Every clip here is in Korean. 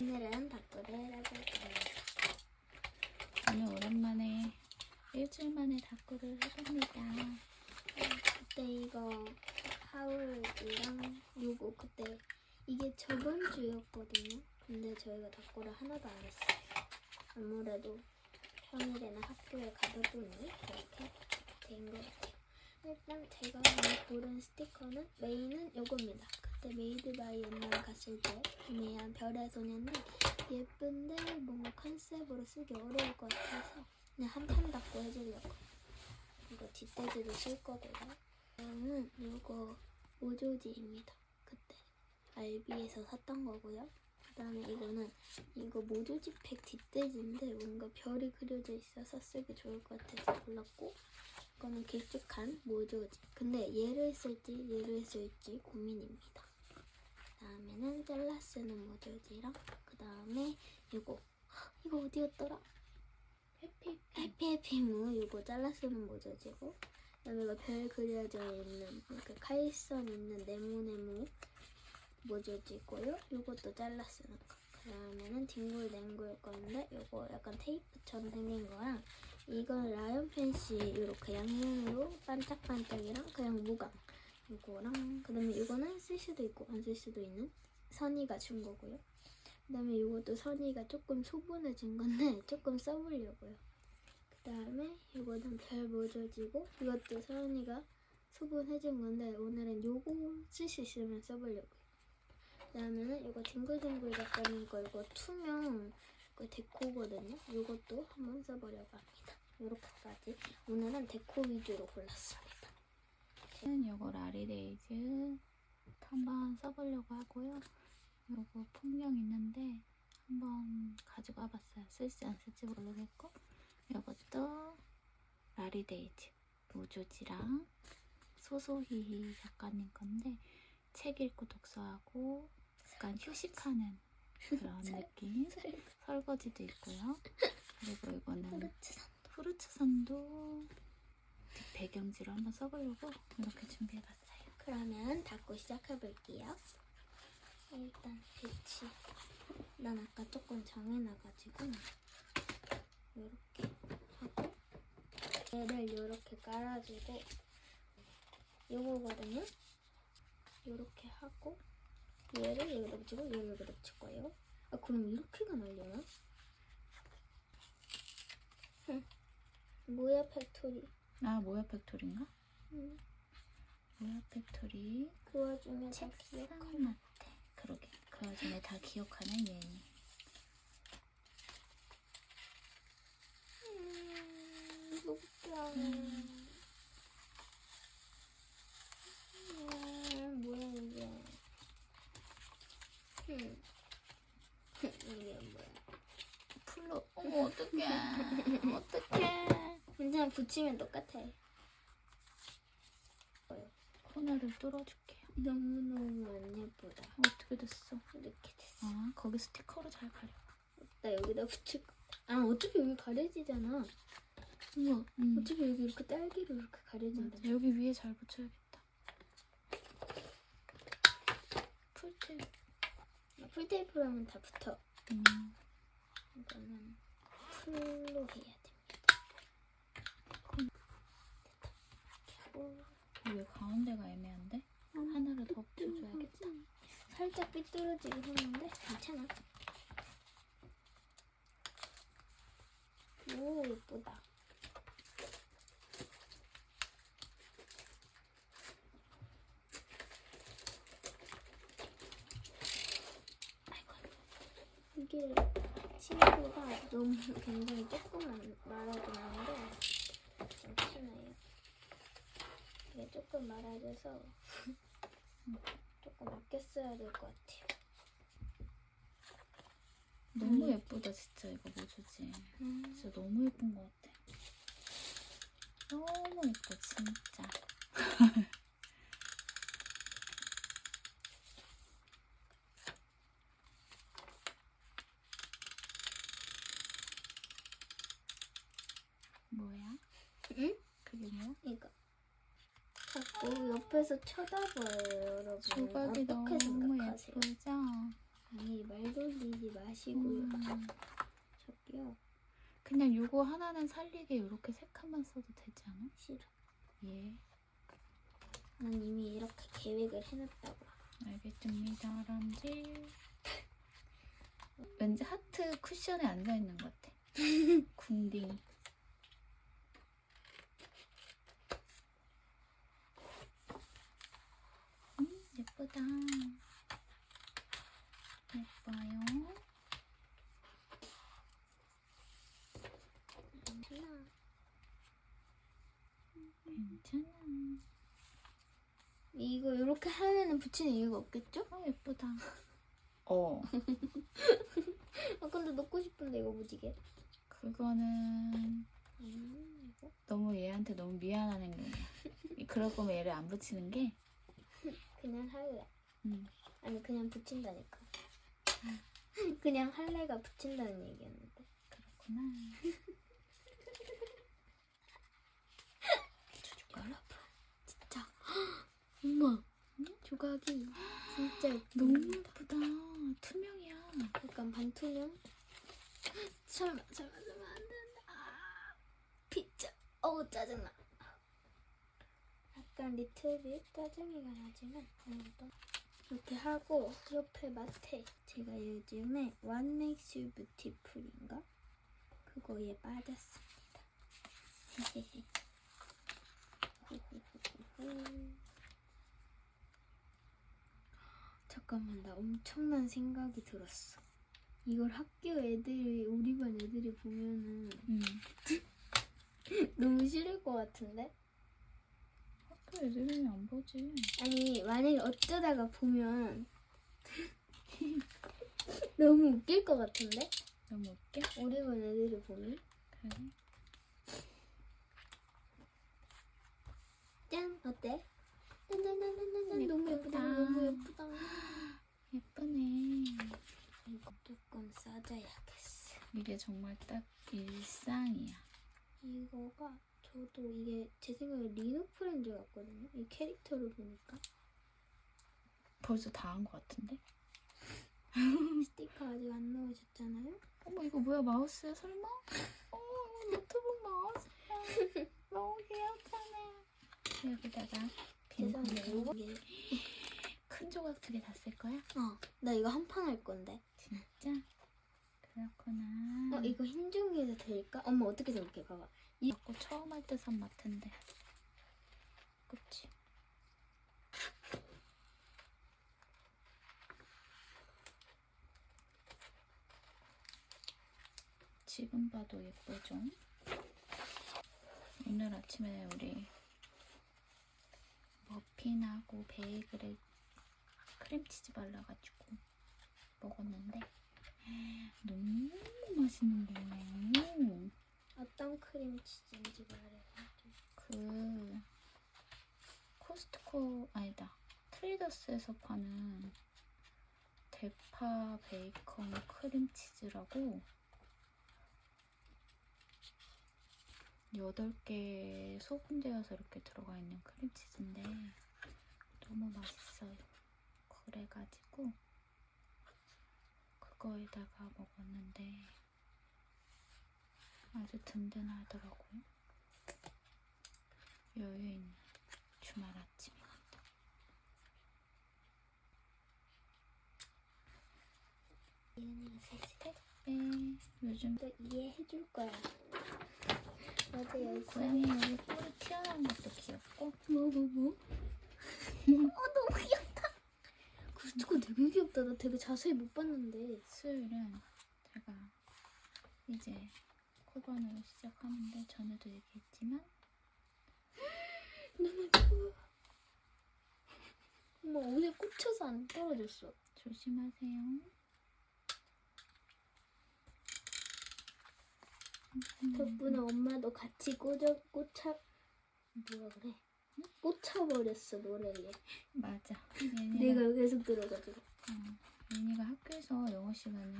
오늘은 닭도를 해볼 겁니다. 오늘 오랜만에 일주일 만에 닭구를 해봅니다. 그때 이거 하울이랑 요거 그때 이게 저번 주였거든요. 근데 저희가 닭고를 하나도 안 했어요. 아무래도 평일에는 학교에 가다 보니 이렇게 된 것 같아요. 일단 제가 고른 스티커는 메인은 요겁니다. 메이드 바이 옛날 갔을 때 구매한 별의 소녀인데 예쁜데 뭔가 컨셉으로 쓰기 어려울 것 같아서 그냥 한판 닫고 해주려고. 이거 뒷돼지도 쓸 거고요. 다음은 이거 모조지입니다. 그때 알비에서 샀던 거고요. 그 다음에 이거는 이거 모조지 팩 뒷돼지인데 뭔가 별이 그려져 있어서 쓰기 좋을 것 같아서 골랐고 이거는 길쭉한 모조지. 근데 얘를 쓸지 얘를 쓸지 고민입니다. 그다음에는 잘라 쓰는 모조지랑 그 다음에 이거 이거 어디였더라? 해피 해피 해피무 이거 잘라 쓰는 모조지고 그다음에 이거 별 그려져 있는 그 칼선 있는 네모네모 모조지고요. 이것도 잘라 쓰는 거. 그다음에는 뒹굴뒹굴 건데 이거 약간 테이프처럼 생긴 거랑 이건 라이언 펜시 이렇게 양면으로 반짝반짝이랑 그냥 무광 이거랑 그다음에 이거는 쓸 수도 있고 안 쓸 수도 있는 선이가 준 거고요. 그다음에 이것도 선이가 조금 소분해진 건데 조금 써보려고요. 그다음에 이거는 별 모조지고 이것도 서연이가 소분해준 건데 오늘은 요거 쓸 수 있으면 써보려고요. 그다음에는 이거 뒹굴뒹굴 작가님 거 이거 투명 그 데코거든요. 이것도 한번 써보려고 합니다. 이렇게까지 오늘은 데코 위주로 골랐습 저는 요거 라리 데이즈 한번 써보려고 하고요. 요거 풍경 있는데 한번 가지고 와봤어요. 쓸지 안 쓸지 모르겠고 요것도 라리 데이즈 모조지랑 소소히 작가님 건데 책 읽고 독서하고 약간 휴식하는 그런 느낌 설거지도 있고요. 그리고 이거는 후르츠선도 배경지로 한번 써보려고 이렇게 준비해봤어요. 그러면 닫고 시작해볼게요. 일단 배치. 난 아까 조금 정해놔가지고 이렇게 하고 얘를 이렇게 깔아주고 요거거든요. 이렇게 하고 얘를 여기다 붙이고 얘를 여기다 붙일 거예요. 아 그럼 이렇게가 날려나? 흠. 모야 팩토리. 아 모야 팩토리인가? 음. 모야 팩토리 그 와중에 다 기억하는 마트 그러게 그 와중에 다 기억하는 예니 음, 웃겨. 음. 음, 뭐야 이게? 음. 이게 뭐야? 풀로 어머 어떡해 어떡해 그냥 붙이면 똑같아. 코너를 뚫어줄게요 너무너무 안 예쁘다. 어떻게 됐어? 이렇게 됐어. 아 거기 스티커로 잘 가려 나 여기다 붙일 거. 아 어차피 여기 가려지잖아. 우와 음. 어차피 여기 이렇게 딸기로 이렇게 가려진다. 맞아. 여기 위에 잘 붙여야겠다 풀테이프 아, 풀테이프로 하면 다 붙어. 음. 이거는 풀로 해야 됩 왜 가운데가 애매한데? 하나를 더 붙여줘야겠다 살짝 삐뚤어지긴 했는데 괜찮아. 오 예쁘다. 이게 친구가 너무 굉장히 조금만 말아주는데 괜찮아요. 이게 조금 말아줘서 조금 아껴 써야 될 것 같아요. 너무 음. 예쁘다 진짜 이거 모조지 진짜 너무 예쁜 것 같아 너무 예뻐 진짜 뭐야? 응? 그게 뭐야? 이거 자꾸 옆에서 쳐다봐요, 여러분. 조각이 어떻게 너무 생각하세요? 예쁘죠? 아니 말 돌리지 마시고요. 음, 저기요 그냥 요거 하나는 살리게 이렇게 색깔만 써도 되지 않아? 싫어. 예, 난 이미 이렇게 계획을 해놨다고. 알겠습니다. 람지. 왠지 하트 쿠션에 앉아 있는 것 같아. 궁딩. 음, 예쁘다. 예뻐요. 괜찮아. 괜찮아. 이거 이렇게 하면은 붙이는 이유가 없겠죠? 어, 예쁘다. 어, 아 근데 넣고 싶은데 이거 무지개. 그거는 음 이거 너무 얘한테 너무 미안한 행동이야. 그럴 거면 얘를 안 붙이는 게, 그냥 할래. 음, 아니 그냥 붙인다니까. 그냥 할래가 붙인다는 얘기였는데. 그렇구나. 여러분 진짜 엄마 조각이 진짜 너무. 예쁘다. 투명이야. 약간 반투명? 설마 설마 설마 안 된다. 아, 피자. 어우 짜증나. 약간 리틀빗 짜증이가 나지만 아무것도 이렇게 하고 옆에 마테 제가 요즘에 What Makes You Beautiful인가 그거에 빠졌습니다. 잠깐만 나 엄청난 생각이 들었어. 이걸 학교 애들이 우리 반 애들이 보면은 음. 너무 싫을 것 같은데? 애들은 안 보지. 아니 만약에 어쩌다가 보면 너무 웃길 것 같은데? 너무 웃겨? 우리 반 애들이 보면 그래. 짠 어때? 짠짠짠짠짠 너무 예쁘다. 너무 예쁘다 예쁘네. 이거 조금 싸줘야겠어 이게 정말 딱 일상이야. 이거가 저도 이게 제 생각에 리노 프렌즈 같거든요 이 캐릭터를 보니까 벌써 다 한 것 같은데? 스티커 아직 안 넣으셨잖아요 어머 이거 뭐야 마우스야 설마? 어 노트북 마우스야. 너무 귀엽잖아. 여기다가 죄송해요 이게 큰 조각 두 개 다 쓸 거야? 어 나 이거 한 판 할 건데 진짜? 그렇구나. 어 이거 흰 종이에도 될까? 엄마 어떻게 생각해 봐봐 이 자꾸 처음 할때선 맡은데. 그치? 지금 봐도 예쁘죠? 오늘 아침에 우리 머핀하고 베이글에 크림치즈 발라가지고 먹었는데 너무 맛있는 거예요. 어떤 크림치즈인지 말해가지고 그 코스트코 아니다 트레이더스에서 파는 대파 베이컨 크림치즈라고 8개 소분되어서 이렇게 들어가 있는 크림치즈인데 너무 맛있어요. 그래가지고 그거에다가 먹었는데 아주 든든하더라고요. 여유 있는 주말 아침입니다. 이은이가 슬슬 네, 요즘 또 이해해줄 거야. 맞아요 고양이 여기 뿔이 튀어나온 것도 귀엽고. 뭐 뭐 뭐? 어 너무 귀엽다. 그거 되게 귀엽다. 나 되게 자세히 못 봤는데. 수요일은 제가 이제 코반을 시작하는데 전에도 얘기했지만 너무 예뻐 엄마 옷에 꽂혀서 안 떨어졌어 조심하세요. 덕분에 엄마도 같이 꽂아 꽂혀 뭐라 그래? 꽂혀버렸어 노래에 맞아. 내가 얘네가, 계속 들어가지고 어, 얘네가 학교에서 영어 시간에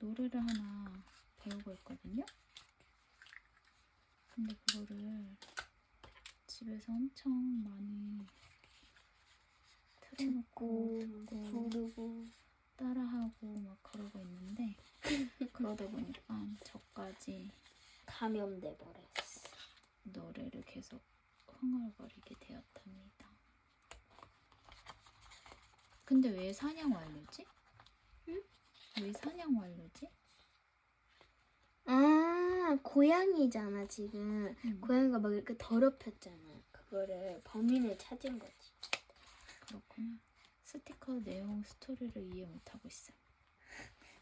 노래를 하나 배우고 있거든요. 근데 그거를 집에서 엄청 많이 틀어놓고 듣고, 부르고 따라하고 막 그러고 있는데 그러다 보니까 저까지 감염돼 버렸어. 노래를 계속 흥얼거리게 되었답니다. 근데 왜 사냥 완료지? 응? 왜 사냥 완료지? 아 고양이잖아 지금. 음, 고양이가 막 이렇게 더럽혔잖아. 그거를 범인을 찾은 거지. 그렇구나. 스티커 내용 스토리를 이해 못하고 있어.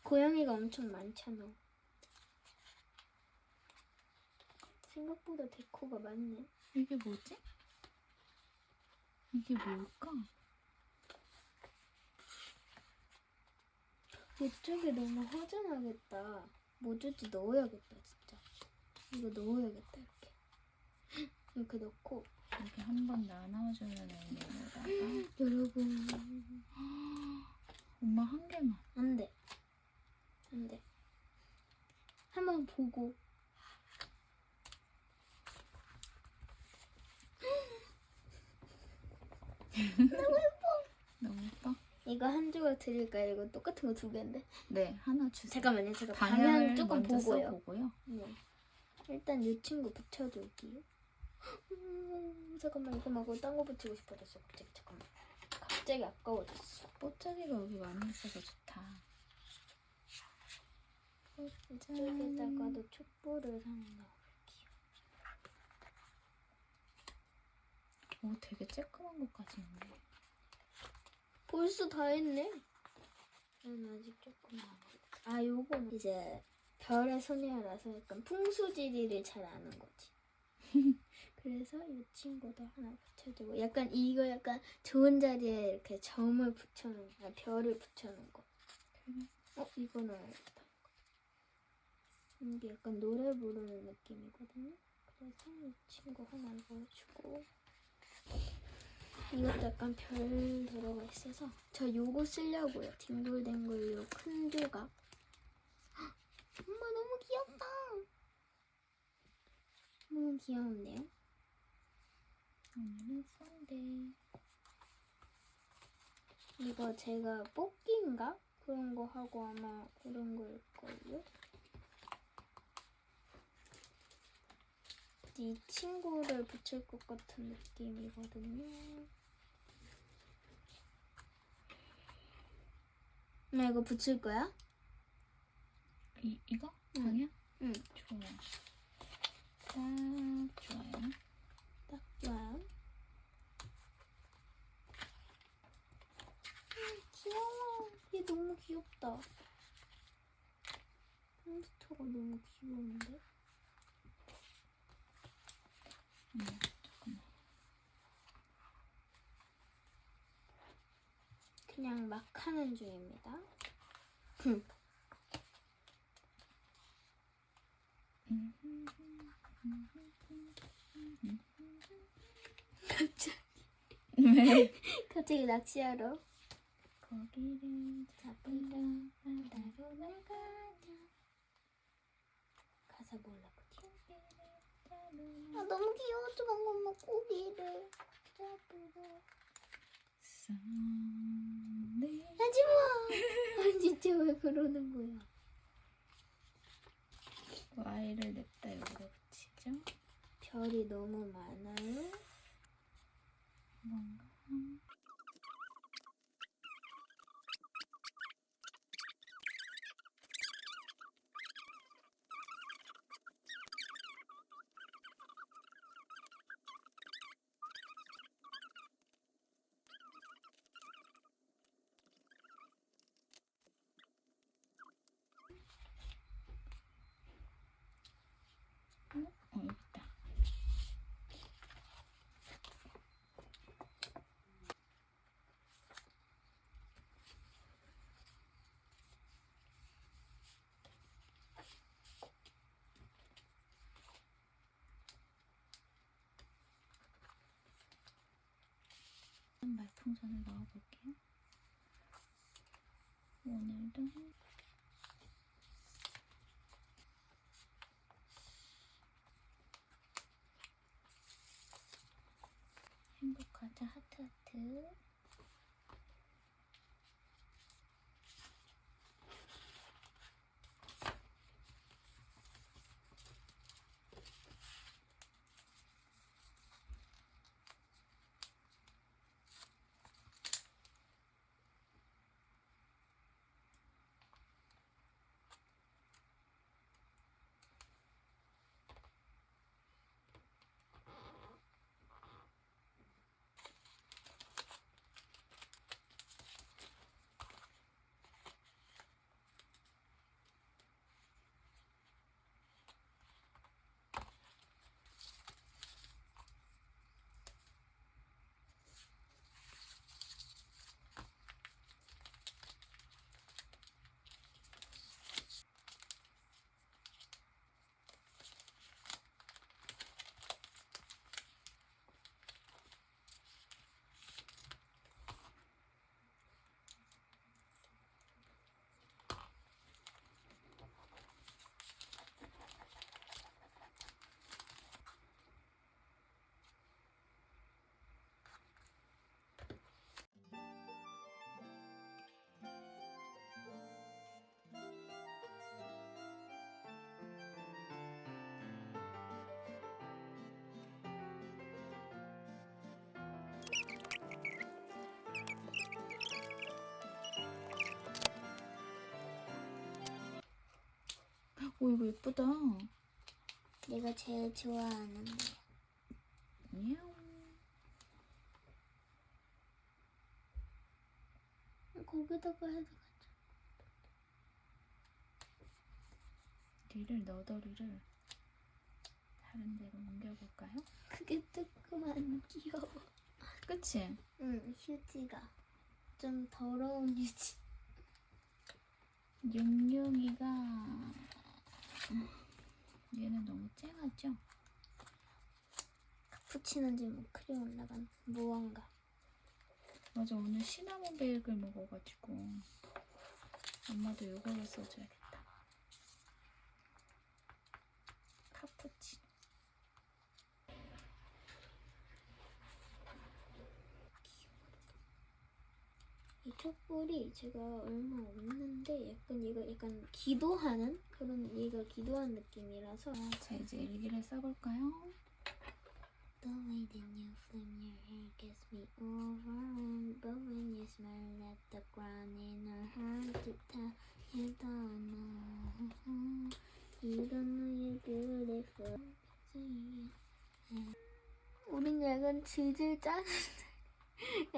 고양이가 엄청 많잖아. 생각보다 데코가 많네. 이게 뭐지? 이게 뭘까? 이쪽이 너무 허전하겠다. 뭐 줄지 넣어야겠다 진짜. 이거 넣어야겠다 이렇게. 이렇게 넣고 이렇게 한 번 나눠주는 의미로다가 여러분 엄마 한 개만. 안 돼. 안 돼. 한 번 보고. 너무 예뻐? 이거 한 조각 드릴까요? 이거 똑같은 거 두 개인데. 네, 하나 주세요. 잠깐만요. 제가 방향 조금 먼저 보고요. 써보고요. 네. 일단 이 친구 붙여줄게요. 음, 잠깐만 이거 말고 딴 거 붙이고 싶어졌어. 갑자기 잠깐만. 갑자기 아까워졌어. 꽃자리가 여기 많이 있어서 좋다. 이쪽에다가도 촛불을 하나 넣을게요. 오, 되게 쬐끄만 것까지 있네. 벌써 다 했네. 난 아직 조금 남았. 아, 요건 이제 별의 소녀라서 약간 풍수지리를 잘 아는 거지. 그래서 이 친구도 하나 붙여주고 약간 이거 약간 좋은 자리에 이렇게 점을 붙여놓은 아, 별을 붙여놓은 거. 어 이거 넣어야겠다. 이게 약간 노래 부르는 느낌이거든요. 그래서 이 친구 하나 넣어주고 이것도 약간 별 들어가 있어서 저 요거 쓰려고요. 뒹굴뒹굴 요큰 조각. 헉, 엄마 너무 귀엽다. 너무 귀여운데요? 오늘은 썬데이. 이거 제가 뽑기인가? 그런 거 하고 아마 그런 걸걸요? 이 친구를 붙일 것 같은 느낌이거든요. 나 이거 붙일 거야? 이, 이거? 응. 방향? 응, 좋아. 딱 좋아요. 딱 좋아요. 음, 귀여워. 얘 너무 귀엽다. 햄스터가 너무 귀여운데? 음, 잠깐만. 그냥 막 하는 중입니다. 흠. 갑자기, 왜? 갑자기 낚시하러. 거기를 잡히다 바다로 나가자. 가사 몰라. 아 너무 귀여워. 조만간 엄마 고기를 잡으러. 하지마. 아 진짜 왜 그러는 거야? Y를 냈다 여기다 붙이죠. 별이 너무 많아요. 뭔가 어, 어 여기 있다. 말풍선을 넣어볼게요. 오늘도 행복하자 하트 하트. 오 이거 예쁘다. 내가 제일 좋아하는 거. 거기다가 해도 리를 너더리를 다른 데로 옮겨볼까요? 그게 조그만 귀여워. 그치? 응, 휴지가 좀 더러운 휴지. 윤용이가 얘는 너무 쨍하죠? 카푸치노인지 뭐 크림 올라간 무언가. 맞아 오늘 시나몬 베이글 먹어가지고 엄마도 이걸로 써줘야겠다. 카푸치노. 촛불이 제가 얼마 없는데 약간 얘가 약간 기도하는 그런 얘가 기도하는 느낌이라서 자 이제 일기를 써볼까요? The way that you flame your hair gets me overwhelmed But when you smile at the ground in her hard to tell You don't know You don't know you're beautiful 우린 약간 질질 짜는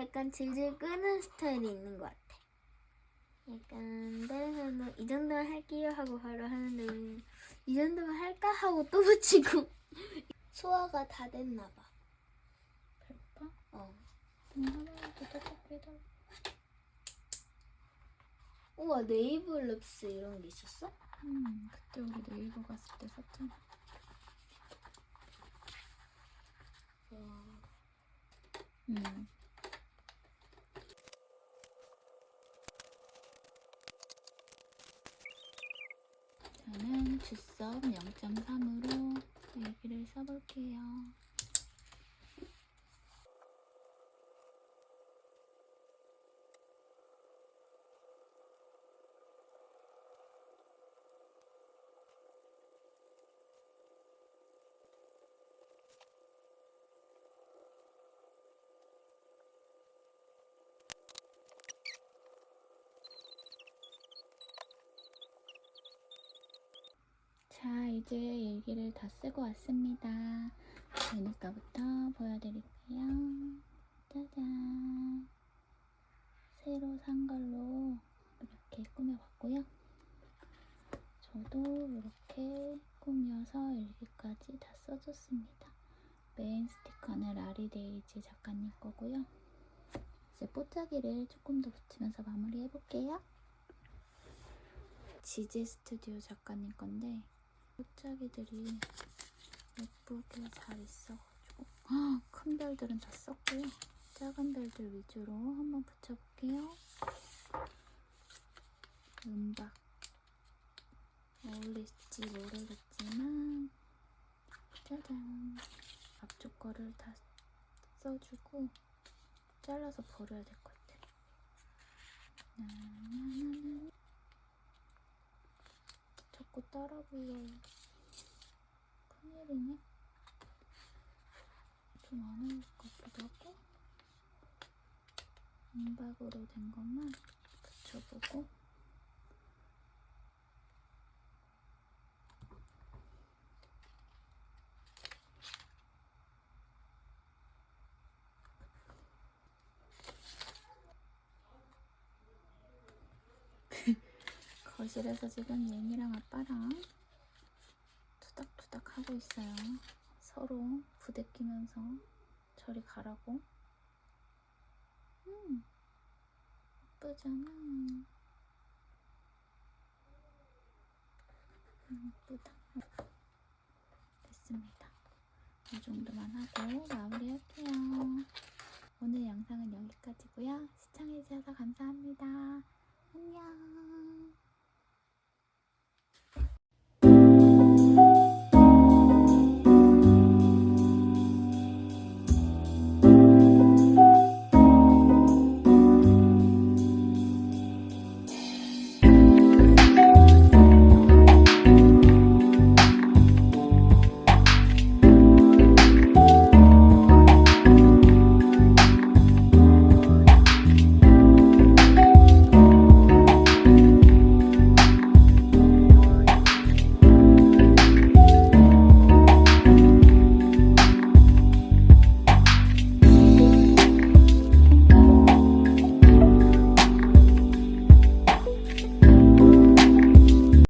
약간 질질 끄는 스타일이 있는 것 같아 약간 다른 사람은 이 정도만 할게요 하고 바로 하는데 이 정도만 할까 하고 또 붙이고 소화가 다 됐나 봐. 배고파? 어. 우와 네이블 립스 이런 게 있었어? 음 그때 우리 네이버 갔을 때 샀잖아. 와. 음. 주석 0.3으로 일기를 써볼게요. 자, 이제 일기를 다 쓰고 왔습니다. 그러니까부터 보여드릴게요. 짜잔. 새로 산 걸로 이렇게 꾸며봤고요. 저도 이렇게 꾸며서 일기까지 다 써줬습니다. 메인 스티커는 라리데이지 작가님 거고요. 이제 뽀짝이를 조금 더 붙이면서 마무리해볼게요. 지제 스튜디오 작가님 건데 꽃자기들이 예쁘게 잘 있어가지고. 헉, 큰 별들은 다 썼고요. 작은 별들 위주로 한번 붙여볼게요. 은박. 어울릴지 모르겠지만. 짜잔. 앞쪽 거를 다 써주고 잘라서 버려야 될 것 같아요 나나나나 자꾸 따라 불러요. 큰일이네. 좀안 어울릴 것 같기도 하고. 은박으로 된 것만 붙여보고. 거실에서 지금 얘미랑 아빠랑 투닥투닥 하고 있어요. 서로 부대끼면서 저리 가라고. 음, 예쁘잖아. 음, 예쁘다. 됐습니다. 이 정도만 하고 마무리할게요. 오늘 영상은 여기까지고요. 시청해주셔서 감사합니다. 안녕.